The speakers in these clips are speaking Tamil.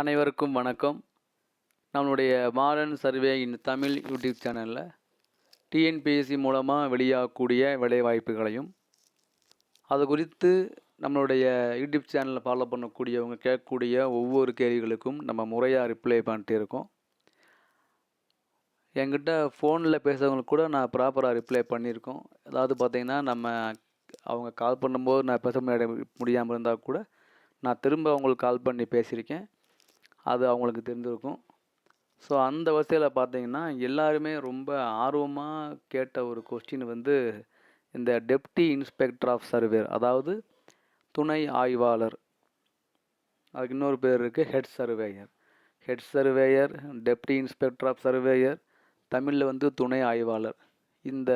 அனைவருக்கும் வணக்கம். நம்மளுடைய modern survey in Tamil YouTube சேனலில் டிஎன்பிஎஸ்சி மூலமாக வெளியாகக்கூடிய வேலைவாய்ப்புகளையும் அது குறித்து நம்மளுடைய யூடியூப் சேனலில் ஃபாலோ பண்ணக்கூடியவங்க கேட்கக்கூடிய ஒவ்வொரு கேள்விகளுக்கும் நம்ம முறையாக ரிப்ளை பண்ணிட்டு இருக்கோம். என்கிட்ட ஃபோனில் பேசுகிறவங்களுக்கு கூட நான் ப்ராப்பராக ரிப்ளை பண்ணியிருக்கோம். அதாவது பார்த்தீங்கன்னா நம்ம அவங்க கால் பண்ணும்போது நான் பேச முடியாமல் இருந்தால் கூட நான் திரும்ப அவங்களுக்கு கால் பண்ணி பேசியிருக்கேன். அது அவங்களுக்கு தெரிஞ்சிருக்கும். ஸோ அந்த வரிசையில் பார்த்தீங்கன்னா எல்லாருமே ரொம்ப ஆர்வமாக கேட்ட ஒரு கொஸ்டின் வந்து இந்த டெப்டி இன்ஸ்பெக்டர் ஆஃப் சர்வேர் அதாவது துணை ஆய்வாளர். அதுக்கு இன்னொரு பேர் இருக்குது head surveyor head surveyor deputy inspector of surveyor தமிழில் வந்து துணை ஆய்வாளர். இந்த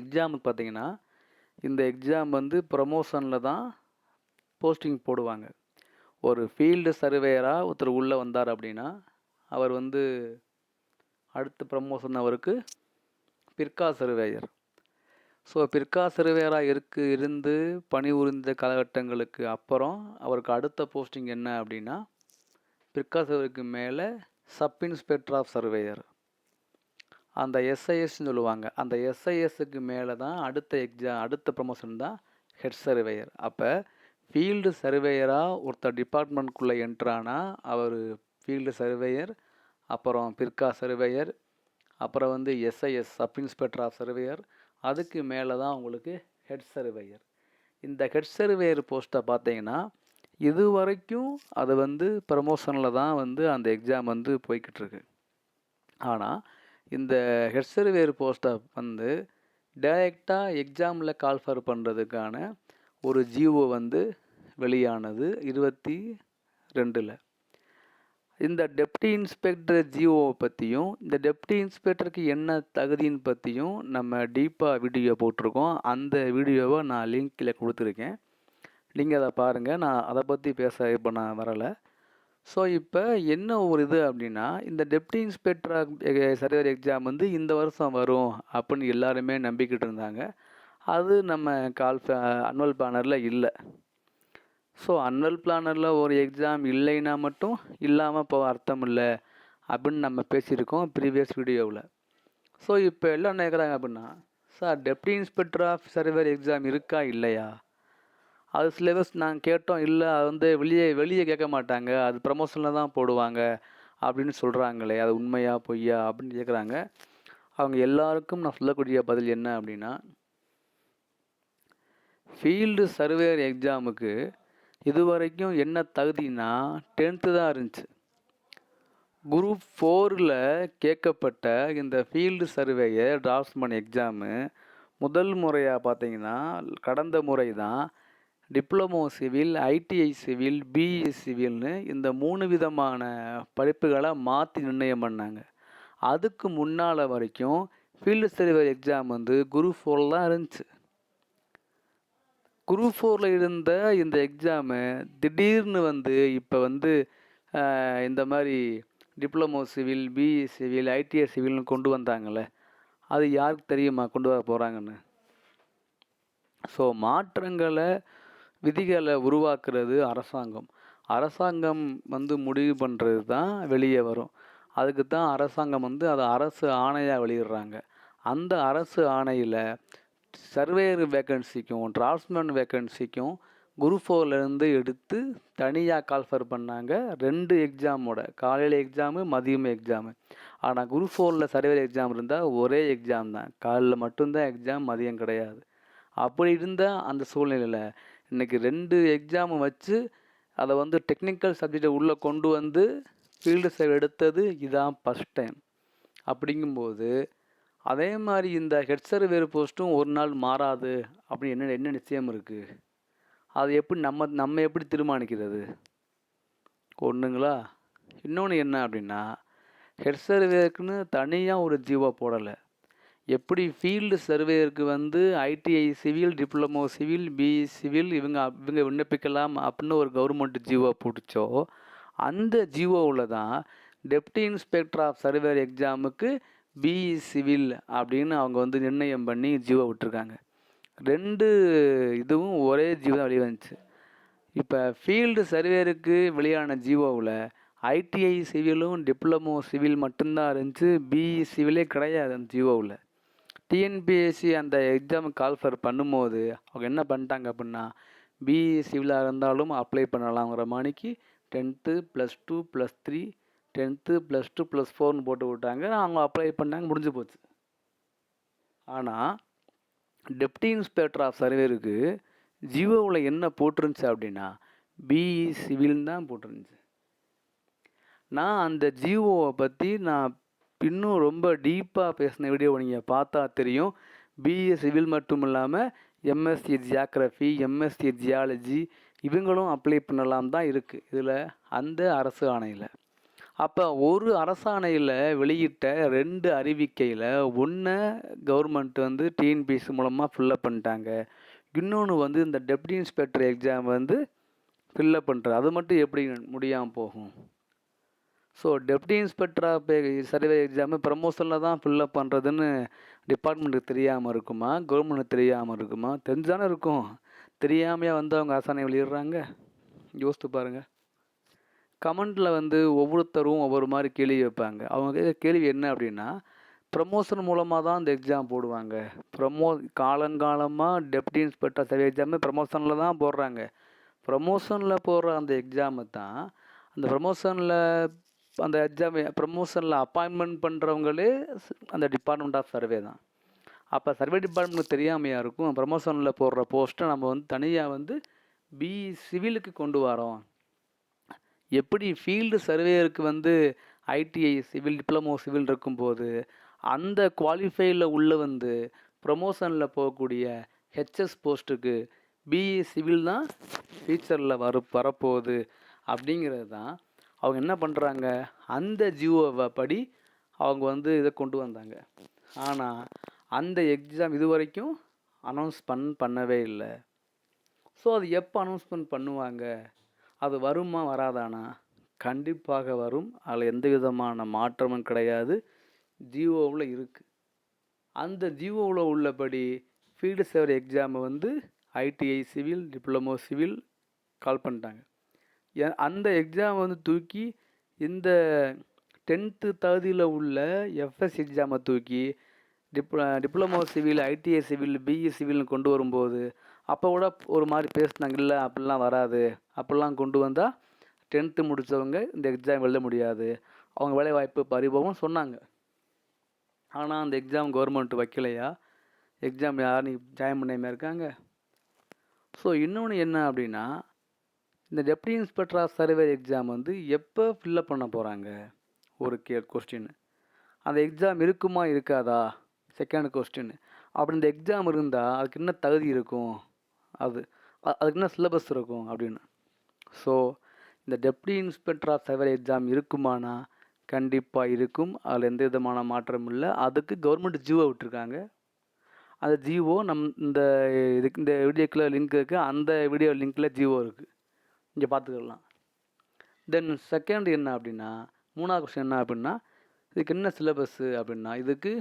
எக்ஸாமுக்கு பார்த்தீங்கன்னா இந்த எக்ஸாம் வந்து ப்ரமோஷனில் தான் போஸ்டிங் போடுவாங்க. ஒரு ஃபீல்டு சர்வேயராக ஒருத்தர் உள்ளே வந்தார் அப்படின்னா அவர் வந்து அடுத்த ப்ரமோஷன் அவருக்கு பிற்கா சர்வேயர் ஸோ பிற்கா சர்வேயராக இருக்கு இருந்து பணிபுரிந்த காலகட்டங்களுக்கு அப்புறம் அவருக்கு அடுத்த போஸ்டிங் என்ன அப்படின்னா பிற்கா சர்வேருக்கு மேலே சப் இன்ஸ்பெக்டர் ஆஃப் சர்வேயர் அந்த எஸ்ஐஎஸ்ன்னு சொல்லுவாங்க. அந்த எஸ்ஐஎஸ்க்கு மேலே தான் அடுத்த எக்ஸாம் அடுத்த ப்ரமோஷன் தான் ஹெட் சர்வேயர் அப்போ ஃபீல்டு சர்வேயராக ஒருத்தர் டிபார்ட்மெண்ட்குள்ளே என்ட்ரானா அவர் ஃபீல்டு சர்வேயர் அப்புறம் பிற்கா சர்வேயர் அப்புறம் வந்து SIS sub inspector of surveyor அதுக்கு மேலே தான் உங்களுக்கு ஹெட் சர்வேயர் இந்த ஹெட் சர்வேயர் போஸ்ட்டை பார்த்தீங்கன்னா இது வரைக்கும் அது வந்து ப்ரமோஷனில் தான் வந்து அந்த எக்ஸாம் வந்து போய்கிட்டுருக்கு ஆனால் இந்த ஹெட் சர்வேயர் போஸ்ட்டை வந்து டைரெக்டாக எக்ஸாமில் கால்ஃபர் பண்ணுறதுக்கான ஒரு ஜிஓ வந்து வெளியானது இருபத்தி ரெண்டில். இந்த டெப்டி இன்ஸ்பெக்டர் ஜிஓவை பற்றியும் இந்த டெப்டி இன்ஸ்பெக்டருக்கு என்ன தகுதின்னு பற்றியும் நம்ம டீப்பாக வீடியோ போட்டிருக்கோம். அந்த வீடியோவை நான் லிங்கில் கொடுத்துருக்கேன். நீங்கள் அதை பாருங்கள் நான் அதை பற்றி பேச இப்போ நான் வரலை. ஸோ இப்போ என்ன ஒரு இது அப்படின்னா இந்த டெப்டி இன்ஸ்பெக்டர் சர்வேர் எக்ஸாம் வந்து இந்த வருஷம் வரும் அப்படின்னு எல்லாருமே நம்பிக்கிட்டு இருந்தாங்க. அது நம்ம கால் அனுவல் பேனரில் இல்லை. ஸோ அன்வல் பிளானரில் ஒரு எக்ஸாம் இல்லைன்னா மட்டும் இல்லாமல் இப்போ அர்த்தம் இல்லை அப்படின்னு நம்ம பேசியிருக்கோம் ப்ரீவியஸ் வீடியோவில் ஸோ இப்போ எல்லாம் நினைக்கிறாங்க கேட்குறாங்க அப்படின்னா sir deputy inspector of surveyor exam இருக்கா? இல்லையா? அது சிலபஸ் நாங்கள் கேட்டோம் இல்லை அது வந்து வெளியே வெளியே கேட்க மாட்டாங்க. அது ப்ரமோஷனில் தான் போடுவாங்க. அப்படின்னு சொல்கிறாங்களே அது உண்மையா பொய்யா? அப்படின்னு கேட்குறாங்க அவங்க எல்லாருக்கும் நான் சொல்லக்கூடிய பதில் என்ன அப்படின்னா ஃபீல்டு சர்வேயர் எக்ஸாமுக்கு இது வரைக்கும் என்ன தகுதினா டென்த்து தான் இருந்துச்சு. குரூப் ஃபோரில் கேட்கப்பட்ட இந்த ஃபீல்டு சர்வேயர் டிராஃப்ட்மன் எக்ஸாமு முதல் முறையாக பார்த்தீங்கன்னா கடந்த முறை தான் diploma civil ITI civil BE சிவில்னு இந்த மூணு விதமான படிப்புகளை மாற்றி நிர்ணயம் பண்ணாங்க. அதுக்கு முன்னால் வரைக்கும் ஃபீல்டு சர்வே எக்ஸாம் வந்து குரூப் ஃபோரில் தான் இருந்துச்சு. குரூப் ஃபோரில் இருந்த இந்த எக்ஸாமு திடீர்னு வந்து இப்போ வந்து இந்த மாதிரி diploma civil BE civil ITI சிவில்னு கொண்டு வந்தாங்கள்ல அது யாருக்கு தெரியுமா கொண்டு வர போகிறாங்கன்னு ஸோ மாற்றங்களை விதிகளை உருவாக்குறது அரசாங்கம். அரசாங்கம் வந்து முடிவு பண்ணுறது தான் வெளியே வரும். அதுக்கு தான் அரசாங்கம் வந்து அதை அரசு ஆணையாக வெளியிடுறாங்க. அந்த அரசு ஆணையில் சர்வேயர் வேக்கன்சிக்கும் டிராஃப்ட்மேன் வேக்கன்சிக்கும் குரூப் ஃபோர்லேருந்து எடுத்து தனியாக கால்ஃபர் பண்ணாங்க. ரெண்டு எக்ஸாமோட காலையில் எக்ஸாமு மதியம் எக்ஸாமு ஆனால் குரூப் ஃபோரில் சர்வேயர் எக்ஸாம் இருந்தால் ஒரே எக்ஸாம் தான். காலையில் மட்டும்தான் எக்ஸாம் மதியம் கிடையாது. அப்படி இருந்தால் அந்த சூழ்நிலையில் இன்றைக்கி ரெண்டு எக்ஸாமு வச்சு அதை வந்து டெக்னிக்கல் சப்ஜெக்டை உள்ளே கொண்டு வந்து ஃபீல்டு சைடு எடுத்தது இதுதான் ஃபஸ்ட் டைம் அப்படிங்கும்போது அதே மாதிரி இந்த ஹெட் சர்வேர் போஸ்ட்டும் ஒரு நாள் மாறாது அப்படின்னு என்ன என்ன நிச்சயம் இருக்குது அது எப்படி நம்ம நம்ம எப்படி தீர்மானிக்கிறது? ஒன்றுங்களா இன்னொன்று என்ன அப்படின்னா ஹெட் சர்வேருக்குன்னு தனியாக ஒரு ஜீவோ போடலை. எப்படி ஃபீல்டு சர்வேயருக்கு வந்து ITI civil diploma civil BE civil இவங்க இவங்க விண்ணப்பிக்கலாம் அப்படின்னு ஒரு கவர்மெண்ட் ஜீவோ போட்டுச்சோ அந்த ஜீவோவில் தான் டெப்டி இன்ஸ்பெக்டர் ஆஃப் சர்வேர் எக்ஸாமுக்கு பிஇ சிவில் அப்படின்னு அவங்க வந்து நிர்ணயம் பண்ணி ஜிஓ விட்டுருக்காங்க. ரெண்டு இதுவும் ஒரே ஜியோ தான் வெளிவந்துச்சு இப்போ ஃபீல்டு சர்வேருக்கு வெளியான ஜியோவில் ஐடிஐ சிவிலும் டிப்ளமோ சிவில் மட்டும்தான் இருந்துச்சு. பிஇ சிவிலே கிடையாது அந்த ஜியோவில் டிஎன்பிஎஸ்சி அந்த எக்ஸாம் கால்ஃபர் பண்ணும்போது அவங்க என்ன பண்ணிட்டாங்க அப்படின்னா பிஇ சிவிலாக இருந்தாலும் அப்ளை பண்ணலாங்கிற மாணிக்கு tenth plus two plus three tenth plus two plus ஃபோர்னு போட்டு விட்டாங்க. அவங்க அப்ளை பண்ணாங்க முடிஞ்சு போச்சு. ஆனால் டெப்டி இன்ஸ்பெக்டர் ஆஃப் சர்வேருக்கு ஜியோவில் என்ன போட்டிருந்துச்சு அப்படின்னா பிஇ சிவில்னு தான் போட்டிருந்துச்சு. நான் அந்த ஜியோவை பற்றி நான் இன்னும் ரொம்ப டீப்பாக பேசின வீடியோ நீங்கள் பார்த்தா தெரியும். பிஇ சிவில் மட்டும் இல்லாமல் எம்எஸ்சி ஜியாகிரஃபி எம்எஸ்சி ஜியாலஜி இவங்களும் அப்ளை பண்ணலாம் தான் இருக்குது இதில் அந்த அரசு ஆணையில். அப்போ ஒரு அரசாணையில் வெளியிட்ட ரெண்டு அறிவிக்கையில் ஒன்று கவர்மெண்ட் வந்து டிஎன்பிஎஸ்சி மூலமாக ஃபில்லப் பண்ணிட்டாங்க. இன்னொன்று வந்து இந்த டெப்டி இன்ஸ்பெக்டர் எக்ஸாம் வந்து ஃபில்லப் பண்ணுறது அது மட்டும் எப்படி முடியாமல் போகும்? ஸோ டெப்டி இன்ஸ்பெக்டராக சர்வே எக்ஸாமு ப்ரமோஷனில் தான் ஃபில்லப் பண்ணுறதுன்னு டிபார்ட்மெண்ட்டுக்கு தெரியாமல் இருக்குமா? கவர்மெண்ட்டுக்கு தெரியாமல் இருக்குமா? தெரிஞ்சானே இருக்கும். தெரியாமையாக வந்து அவங்க அரசாணை வெளியிடுறாங்க. யோசித்து பாருங்கள் கமெண்டில் வந்து ஒவ்வொருத்தரும் ஒவ்வொரு மாதிரி கேள்வி வைப்பாங்க அவங்க கேட்குற கேள்வி என்ன அப்படின்னா ப்ரமோஷன் மூலமாக தான் இந்த எக்ஸாம் போடுவாங்க. ப்ரமோ காலங்காலமாக டெப்டி இன்ஸ்பெக்டர் சர்வே எக்ஸாமு ப்ரமோஷனில் தான் போடுறாங்க. ப்ரமோஷனில் போடுற அந்த எக்ஸாமு தான் அந்த ப்ரமோஷனில் அந்த எக்ஸாம் ப்ரமோஷனில் அப்பாயின்மெண்ட் பண்ணுறவங்களே அந்த டிபார்ட்மெண்ட் ஆஃப் சர்வே தான். அப்போ சர்வே டிபார்ட்மெண்ட் தெரியாமையாக இருக்கும் ப்ரமோஷனில் போடுற போஸ்ட்டை நம்ம வந்து தனியாக வந்து பி சிவிலுக்கு கொண்டு வரோம். எப்படி ஃபீல்டு சர்வேயருக்கு வந்து ஐடிஐ சிவில் டிப்ளமோ சிவில் இருக்கும்போது அந்த குவாலிஃபைல உள்ள வந்து ப்ரொமோஷனில் போகக்கூடிய ஹெச்எஸ் போஸ்ட்டுக்கு பிஇ சிவில் தான் ஃபியூச்சரில் வர வரப்போகுது அப்படிங்கிறது தான் அவங்க என்ன பண்ணுறாங்க அந்த ஜியோவை படி அவங்க வந்து இதை கொண்டு வந்தாங்க. ஆனால் அந்த எக்ஸாம் இது வரைக்கும் அனௌன்ஸ் பண் பண்ணவே இல்லை. ஸோ அது எப்போ அனௌன்ஸ்மெண்ட் பண்ணுவாங்க? அது வருமா வராதானா? கண்டிப்பாக வரும். அதில் எந்த விதமான மாற்றமும் கிடையாது. ஜியோவில் இருக்குது அந்த ஜியோவில் உள்ளபடி ஃபீல்டு சேவர் எக்ஸாமை வந்து ITI civil diploma civil call பண்ணிட்டாங்க. அந்த எக்ஸாம் வந்து தூக்கி இந்த டென்த்து தகுதியில் உள்ள எஃப்எஸ் எக்ஸாமை தூக்கி டிப்ள diploma civil ITI civil BE சிவில்னு கொண்டு வரும்போது அப்போ கூட ஒரு மாதிரி பேசுனாங்க இல்லை அப்படிலாம் வராது. அப்படிலாம் கொண்டு வந்தால் டென்த்து முடித்தவங்க இந்த எக்ஸாம் எழுத முடியாது. அவங்க வேலை வாய்ப்பு பறிபோகும் சொன்னாங்க. ஆனால் அந்த எக்ஸாம் கவர்மெண்ட் வைக்கலையா? எக்ஸாம் யார் நீ ஜாயின் பண்ணாமல் இருக்காங்க? ஸோ இன்னொன்று என்ன அப்படின்னா இந்த deputy inspector of survey exam வந்து எப்போ ஃபில்லப் பண்ண போகிறாங்க ஒரு கே கொஸ்டின் அந்த எக்ஸாம் இருக்குமா இருக்காதா? செகண்ட் கொஸ்டின் அப்படி இந்த எக்ஸாம் இருந்தால் அதுக்கு என்ன தகுதி இருக்கும்? அது. அதுக்கு என்ன சிலபஸ் இருக்கும் அப்படின்னு. ஸோ இந்த deputy inspector of survey exam இருக்குமானா? கண்டிப்பாக இருக்கும். அதில் எந்த விதமான மாற்றமும் இல்லை. அதுக்கு கவர்மெண்ட் ஜியோ விட்டுருக்காங்க. அந்த ஜிஓ நம் இந்த இதுக்கு இந்த வீடியோக்குள்ள லிங்க் இருக்குது அந்த வீடியோ லிங்க்கில் ஜிஓ இருக்குது இங்கே பார்த்துக்கலாம் தென் செகண்ட் என்ன அப்படின்னா மூணாவது கொஸ்டின் என்ன அப்படின்னா இதுக்கு என்ன சிலபஸ்ஸு அப்படின்னா இதுக்கு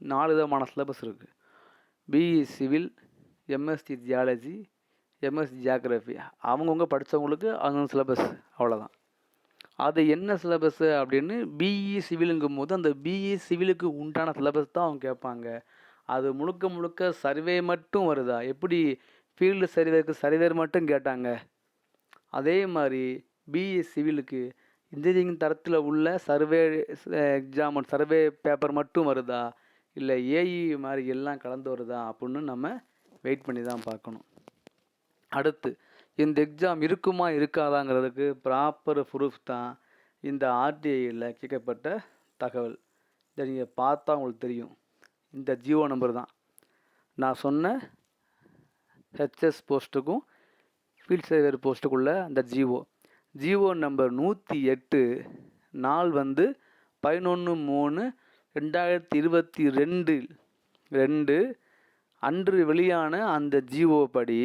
நாலு விதமான சிலபஸ் இருக்குது BE civil MSc geology MSc geography அவங்கவுங்க படித்தவங்களுக்கு அவங்க சிலபஸ் அவ்வளோதான் அது என்ன சிலபஸ்ஸு அப்படின்னு பிஇ சிவிலுங்கும் போது அந்த பிஇ சிவிலுக்கு உண்டான சிலபஸ் தான் அவங்க கேட்பாங்க. அது முழுக்க முழுக்க சர்வே மட்டும் வருதா? எப்படி ஃபீல்டு சர்வேக்கு சர்வேர் மட்டும் கேட்டாங்க? அதே மாதிரி பிஇ சிவிலுக்கு இன்ஜினியரிங் தரத்தில் உள்ள சர்வே எக்ஸாம் சர்வே பேப்பர் மட்டும் வருதா? இல்லை ஏஇ மாதிரி எல்லாம் கலந்து வருதா? அப்படின்னு நம்ம வெயிட் பண்ணி தான் பார்க்கணும். அடுத்து இந்த எக்ஸாம் இருக்குமா இருக்காதாங்கிறதுக்கு ப்ராப்பர் ப்ரூஃப் தான் இந்த ஆர்டிஐயில் கேட்கப்பட்ட தகவல். இதை நீங்கள் பார்த்தா உங்களுக்கு தெரியும். இந்த ஜியோ நம்பர் தான். நான் சொன்ன ஹெச்எஸ் போஸ்ட்டுக்கும் ஃபீல்ட் சர்வேர் போஸ்ட்டுக்குள்ள அந்த ஜிஓ ஜிஓ நம்பர் நூற்றி எட்டு நாள் வந்து பதினொன்று மூணு ரெண்டாயிரத்தி இருபத்தி ரெண்டு ரெண்டு அன்று வெளியான அந்த ஜிஓ படி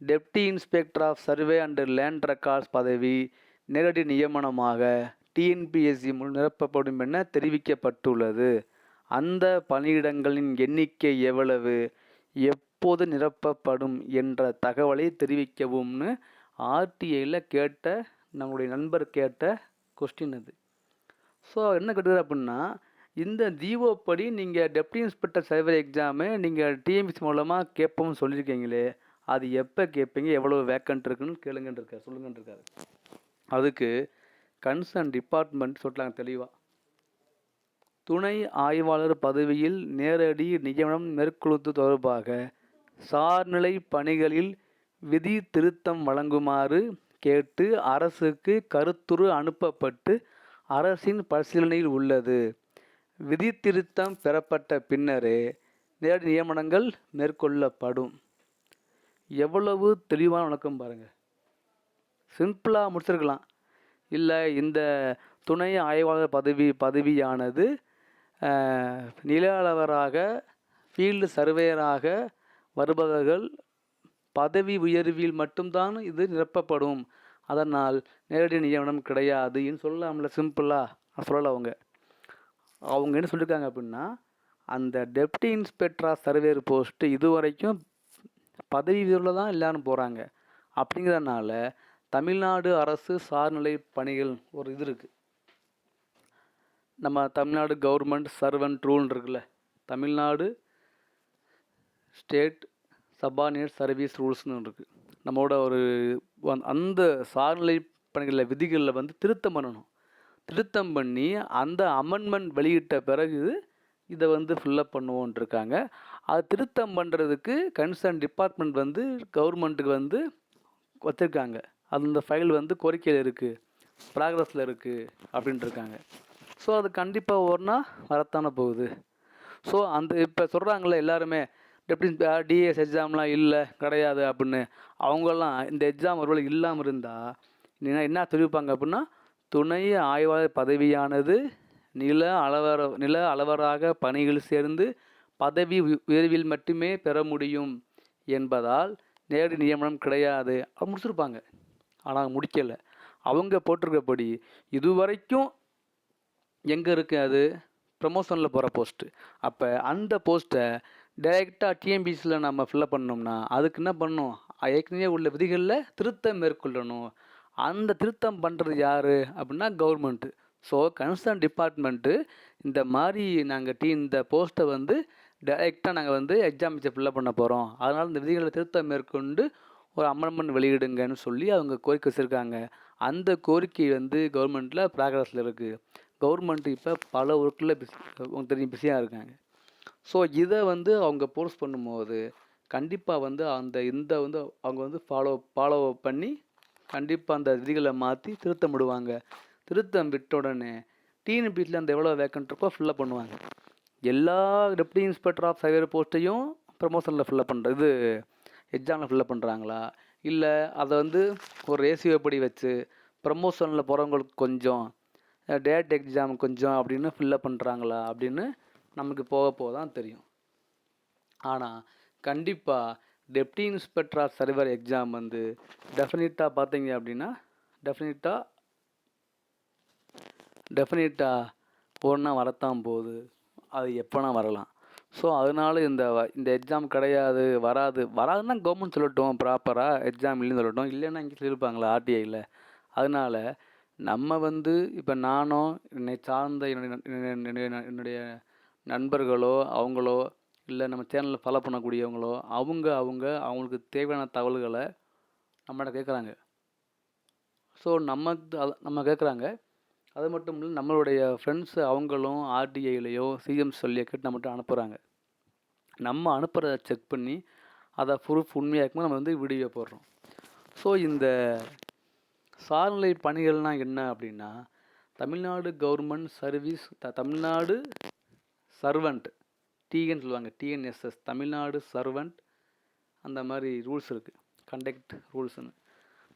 deputy inspector of survey and land records பதவி நேரடி நியமனமாக டிஎன்பிஎஸ்சி மூலம் நிரப்பப்படும் என தெரிவிக்கப்பட்டுள்ளது. அந்த பணியிடங்களின் எண்ணிக்கை எவ்வளவு எப்போது நிரப்பப்படும் என்ற தகவலை தெரிவிக்கவும்னு ஆர்டிஐயில் கேட்ட நம்முடைய நண்பர் கேட்ட கொஸ்டின் அது. ஸோ என்ன கேட்டுக்கிறார் அப்படின்னா இந்த ஜிஓ படி நீங்கள் டெப்டி இன்ஸ்பெக்டர் சைபர் எக்ஸாமு நீங்கள் டிஎம்எஸ் மூலமாக கேட்போம்னு சொல்லியிருக்கீங்களே அது எப்போ கேட்பீங்க எவ்வளோ வேக்கன்ட் இருக்குன்னு கேளுங்கன்னு இருக்கார் சொல்லுங்கன்னு இருக்காரு அதுக்கு கன்சர்ன் டிபார்ட்மெண்ட் சொல்லிட்டாங்க தெளிவாக துணை ஆய்வாளர் பதவியில் நேரடி நியமனம் மேற்கொள்வது தொடர்பாக சார்நிலை பணிகளில் விதி திருத்தம் வழங்குமாறு கேட்டு அரசுக்கு கருத்துரு அனுப்பப்பட்டு அரசின் பரிசீலனையில் உள்ளது. விதித்திருத்தம் பெறப்பட்ட பின்னரே நேரடி நியமனங்கள் மேற்கொள்ளப்படும். எவ்வளவு தெளிவான விளக்கம் பாருங்கள் சிம்பிளாக முடிச்சிருக்கலாம். இல்லை இந்த துணை ஆய்வாளர் பதவி பதவியானது அஹ், நில அளவராக ஃபீல்டு சர்வேயராக வருபவர்கள் பதவி உயர்வில் மட்டும்தான் இது நிரப்பப்படும். அதனால் நேரடி நியமனம் கிடையாதுன்னு சொல்லலாம்ல சிம்பிளாக சொல்லலை அவங்க. அவங்க என்ன சொல்லியிருக்காங்க அப்படின்னா அந்த டெப்டி இன்ஸ்பெக்டராக சர்வேர் போஸ்ட்டு இது வரைக்கும் பதவி உயர்வில் தான் எல்லாரும் போகிறாங்க அப்படிங்கிறதுனால தமிழ்நாடு அரசு சார்நிலை பணிகள் ஒரு இது இருக்குது நம்ம தமிழ்நாடு கவர்மெண்ட் சர்வன்ட் ரூல் இருக்குல்ல தமிழ்நாடு ஸ்டேட் சபார்டினேட் சர்வீஸ் ரூல்ஸ்னு இருக்குது நம்மளோட ஒரு வந்- அந்த சார்நிலை பணிகளில் விதிகளில் வந்து திருத்தம் பண்ணணும். திருத்தம் பண்ணி அந்த அமெண்ட்மெண்ட் வெளியிட்ட பிறகு இதை வந்து ஃபில்லப் பண்ணுவோன்ட்ருக்காங்க அது திருத்தம் பண்ணுறதுக்கு கன்சர்ன் டிபார்ட்மெண்ட் வந்து கவர்மெண்ட்டுக்கு வந்து வச்சுருக்காங்க அந்த ஃபைல் வந்து கோரிக்கையில் இருக்குது ப்ராக்ரஸில் இருக்குது அப்படின்ட்டுருக்காங்க ஸோ அது கண்டிப்பாக ஒருனா வரத்தானே போகுது. ஸோ அந்த இப்போ சொல்கிறாங்களே எல்லாருமே டெப்டி டிஎஸ் எக்ஸாம்லாம் இல்லை கிடையாது அப்படின்னு. அவங்கெல்லாம் இந்த எக்ஸாம் ஒருவேளை இல்லாமல் இருந்தால் என்ன என்ன தெரிவிப்பாங்க அப்படின்னா துணை ஆய்வாளர் பதவியானது நில அளவர நில அளவராக பணிகள் சேர்ந்து பதவி உயர்வில் மட்டுமே பெற முடியும் என்பதால் நேரடி நியமனம் கிடையாது. அப்படி முடிச்சிருப்பாங்க. ஆனால் முடிக்கலை. அவங்க போட்டிருக்கபடி இதுவரைக்கும் எங்கே இருக்கு அது? ப்ரமோஷனில் போகிற போஸ்ட்டு. அப்போ அந்த போஸ்ட்டை டைரெக்டாக டிஎம்பிசியில் நம்ம ஃபில்லப் பண்ணோம்னா அதுக்கு என்ன பண்ணணும்? ஏற்கனவே உள்ள விதிகளில் திருத்தம் மேற்கொள்ளணும். அந்த திருத்தம் பண்ணுறது யார் அப்படின்னா கவர்மெண்ட்டு ஸோ கன்சர்ன் டிபார்ட்மெண்ட்டு இந்த மாதிரி நாங்கள் டீ இந்த போஸ்ட்டை வந்து டைரெக்டாக நாங்கள் வந்து எக்ஸாம் ஃபில்லப் பண்ண போகிறோம் அதனால் இந்த விதிகளை திருத்தம் மேற்கொண்டு ஒரு அமெண்ட்மெண்ட் வெளியிடுங்கன்னு சொல்லி அவங்க கோரிக்கை வச்சுருக்காங்க. அந்த கோரிக்கை வந்து கவர்மெண்ட்டில் ப்ராக்ரஸில் இருக்குது கவர்மெண்ட் இப்போ பல ஒர்க்கில் பிஸ் உங்களுக்கு தெரியும் பிஸியாக இருக்காங்க. ஸோ இதை வந்து அவங்க போர்ஸ் பண்ணும்போது கண்டிப்பாக வந்து அந்த இந்த வந்து அவங்க வந்து ஃபாலோ ஃபாலோ பண்ணி கண்டிப்பாக அந்த விதிகளை மாற்றி திருத்தம் விடுவாங்க. திருத்தம் விட்ட உடனே டிஎன்பிடியில் அந்த எவ்வளோ வேக்கன்ட் இருக்கோ ஃபில்லப் பண்ணுவாங்க. எல்லா டெப்டி இன்ஸ்பெக்டர் ஆஃப் சர்வேர் போஸ்ட்டையும் ப்ரமோஷனில் ஃபில்லப் பண்ணுறது இது எக்ஸாமில் ஃபில்லப் பண்ணுறாங்களா இல்லை அதை வந்து ஒரு ரேசியோ படி வச்சு ப்ரமோஷனில் போகிறவங்களுக்கு கொஞ்சம் டேட் எக்ஸாம் கொஞ்சம் அப்படின்னு ஃபில்லப் பண்ணுறாங்களா அப்படின்னு நமக்கு போக போக தான் தெரியும். ஆனால் கண்டிப்பாக deputy inspector of surveyor exam வந்து டெஃபினட்டாக பார்த்தீங்க அப்படின்னா டெஃபினட்டாக டெஃபினட்டாக ஒன்றா வரத்தான் போகுது. அது எப்போனா வரலாம். ஸோ அதனால இந்த வ- இந்த எக்ஸாம் கிடையாது வராது. வராதுன்னா கவர்மெண்ட் சொல்லட்டும் ப்ராப்பராக எக்ஸாம் இல்லைன்னு சொல்லட்டும். இல்லைன்னா இங்கே சொல்லியிருப்பாங்களா ஆர்டிஐயில் அதனால் நம்ம வந்து இப்போ நானோ என்னை சார்ந்த என்னுடைய என்னுடைய- என்னுடைய நண்பர்களோ அவங்களோ இல்லை நம்ம சேனலில் ஃபாலோ பண்ணக்கூடியவங்களோ அவங்க அவங்க அவங்களுக்கு தேவையான தகவல்களை நம்மகிட்ட கேட்குறாங்க. ஸோ நம்ம நம்ம கேட்குறாங்க. அது மட்டும் இல்லை நம்மளுடைய ஃப்ரெண்ட்ஸு அவங்களும் ஆர்டிஐலையோ சிஎம் சொல்லியோ கேட்டு நம்மகிட்ட அனுப்புகிறாங்க நம்ம அனுப்புகிறத செக் பண்ணி அதை ப்ரூஃப் உண்மையாக இருக்குமோ நம்ம வந்து வீடியோ போடுறோம். ஸோ இந்த சார்நிலை பணிகள்னால் என்ன அப்படின்னா Tamil Nadu government service the Tamil Nadu servant TN சொல்லுவாங்க. டிஎன்எஸ்எஸ் தமிழ்நாடு சர்வெண்ட் அந்த மாதிரி ரூல்ஸ் இருக்குது கண்டக்ட் ரூல்ஸ்னு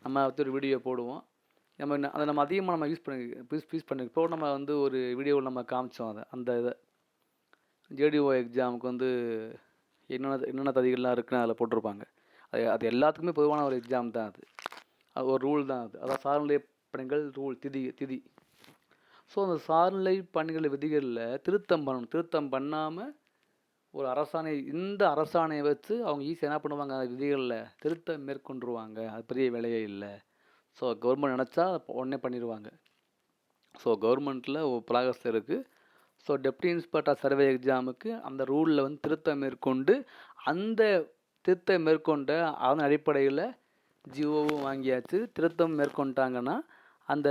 நம்ம வந்து ஒரு வீடியோ போடுவோம். நம்ம அதை நம்ம அதிகமாக நம்ம யூஸ் பண்ணி யூஸ் யூஸ் பண்ணி இப்போ நம்ம வந்து ஒரு வீடியோவில் நம்ம காமிச்சோம் அதை. அந்த இதை. ஜேடிஓ எக்ஸாமுக்கு வந்து என்னென்ன என்னென்ன ததிகள்லாம் இருக்குன்னு அதில் போட்டிருப்பாங்க. அது அது எல்லாத்துக்குமே பொதுவான ஒரு எக்ஸாம் தான் அது. அது ஒரு ரூல் தான் அது. அதான் சார்நிலை பணிகள் ரூல் திதி திதி. ஸோ அந்த சார்நிலை பணிகள் விதிகளில் திருத்தம் பண்ணணும். திருத்தம் பண்ணாமல் ஒரு அரசாணை இந்த அரசாணையை வச்சு அவங்க ஈஸியாக என்ன பண்ணுவாங்க? அந்த விதிகளில் திருத்த மேற்கொண்டுருவாங்க. அது பெரிய வேலையே இல்லை. ஸோ கவர்மெண்ட் நினச்சா உடனே பண்ணிடுவாங்க ஸோ கவர்மெண்ட்டில் ஒரு ப்ராகஸ் இருக்குது ஸோ டெப்டி இன்ஸ்பெக்டர் சர்வே எக்ஸாமுக்கு அந்த ரூலில் வந்து திருத்தம் மேற்கொண்டு அந்த திருத்தம் மேற்கொண்ட அதன் அடிப்படையில் ஜிஓவும் வாங்கியாச்சு. திருத்தம் மேற்கொண்டாங்கன்னா அந்த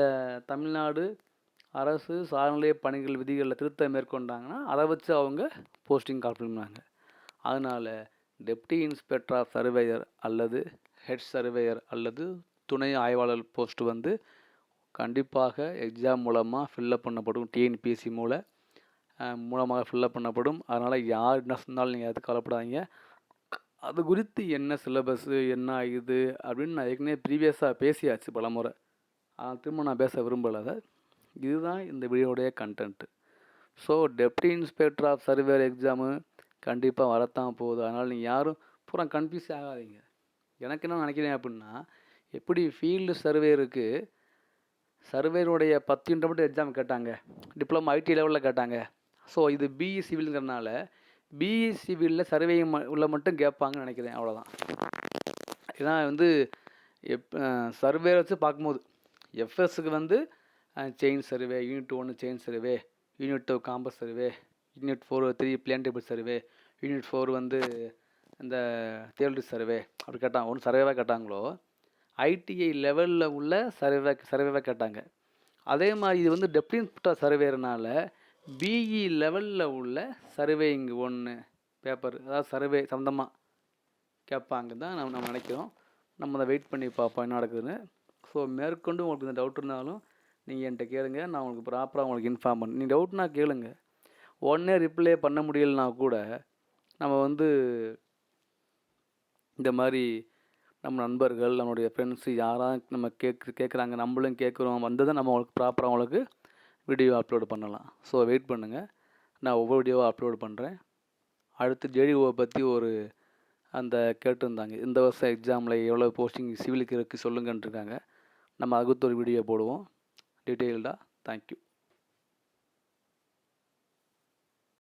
தமிழ்நாடு அரசு சார்நிலை பணிகள் விதிகளில் திருத்தம் மேற்கொண்டாங்கன்னா அதை வச்சு அவங்க போஸ்டிங் கால் பண்ணுவாங்க. அதனால் டெப்டி இன்ஸ்பெக்டர் ஆஃப் சர்வேயர் அல்லது ஹெட் சர்வேயர் அல்லது துணை ஆய்வாளர் போஸ்ட் வந்து கண்டிப்பாக எக்ஸாம் மூலமாக ஃபில்லப் பண்ணப்படும். டிஎன்பிஎஸ்சி மூலம் மூலமாக ஃபில்லப் பண்ணப்படும். அதனால் யார் என்ன சொன்னாலும் நீங்கள் அது கவலைப்படாதீங்க. அது குறித்து என்ன சிலபஸ்ஸு என்ன இது அப்படின்னு நான் ஏற்கனவே ப்ரீவியஸாக பேசியாச்சு பலமுறை. ஆனால் திரும்ப நான் பேச விரும்பலை அதை. இதுதான் இந்த வீடியோடைய content so deputy inspector of surveyor exam கண்டிப்பாக வரத்தான் போகுது. அதனால் நீங்கள் யாரும் பூரா கன்ஃபியூஸ் ஆகாதீங்க. எனக்கு என்ன நினைக்கிறேன் அப்படின்னா எப்படி ஃபீல்டு சர்வேருக்கு சர்வேருடைய பத்து மட்டும் எக்ஸாம் கேட்டாங்க. டிப்ளமோ ஐடி லெவலில் கேட்டாங்க. ஸோ இது பிஇ சிவிலுங்கிறனால பிஇ சிவிலில் சர்வே உள்ள மட்டும் கேட்பாங்கன்னு நினைக்கிறேன். அவ்வளோதான் ஏன்னா வந்து எப் சர்வே வச்சு பார்க்கும்போது எஃப்எஸ்க்கு வந்து செயின் சர்வே யூனிட் ஒன்று chain survey unit two compass survey unit four three plan table survey unit four வந்து இந்த தேர்டு சர்வே அப்படி கேட்டாங்க. ஒன்று சர்வேவாக கேட்டாங்களோ? ஐடிஐ லெவலில் உள்ள சர்வே சர்வேவாக கேட்டாங்க. அதே மாதிரி இது வந்து டெப்டி இன்ஸ்பெக்டர் சர்வேறனால பிஇ லெவலில் உள்ள சர்வே இங்கே ஒன்று பேப்பர் அதாவது சர்வே சம்மந்தமாக கேட்பாங்க தான் நம்ம நம்ம நினைக்கிறோம். நம்ம அதை வெயிட் பண்ணி பார்ப்போம் என்ன நடக்குதுன்னு. ஸோ மேற்கொண்டு உங்களுக்கு இந்த டவுட் இருந்தாலும் நீங்கள் என்கிட்ட கேளுங்க நான் உங்களுக்கு ப்ராப்பராக உங்களுக்கு இன்ஃபார்ம் பண்ண நீங்கள் டவுட்னா கேளுங்க. உடனே ரிப்ளை பண்ண முடியலனா கூட நம்ம வந்து இந்த மாதிரி நம்ம நண்பர்கள் நம்மளுடைய ஃப்ரெண்ட்ஸு யாராக நம்ம கேட்கு கேட்குறாங்க நம்மளும் கேட்குறோம் வந்ததை நம்ம உங்களுக்கு ப்ராப்பராக உங்களுக்கு வீடியோ அப்லோடு பண்ணலாம். ஸோ வெயிட் பண்ணுங்கள் நான் ஒவ்வொரு வீடியோவாக அப்லோடு பண்ணுறேன் அடுத்து ஜேடிஓவை பற்றி ஒரு அந்த கேட்டிருந்தாங்க. இந்த வருஷம் எக்ஸாமில் எவ்வளோ போஸ்டிங் சிவிலுக்கு இருக்குது சொல்லுங்கன்ட்டு இருக்காங்க. நம்ம அதுக்கு ஒரு வீடியோ போடுவோம். டீட்டெயில்டாக தேங்க்யூ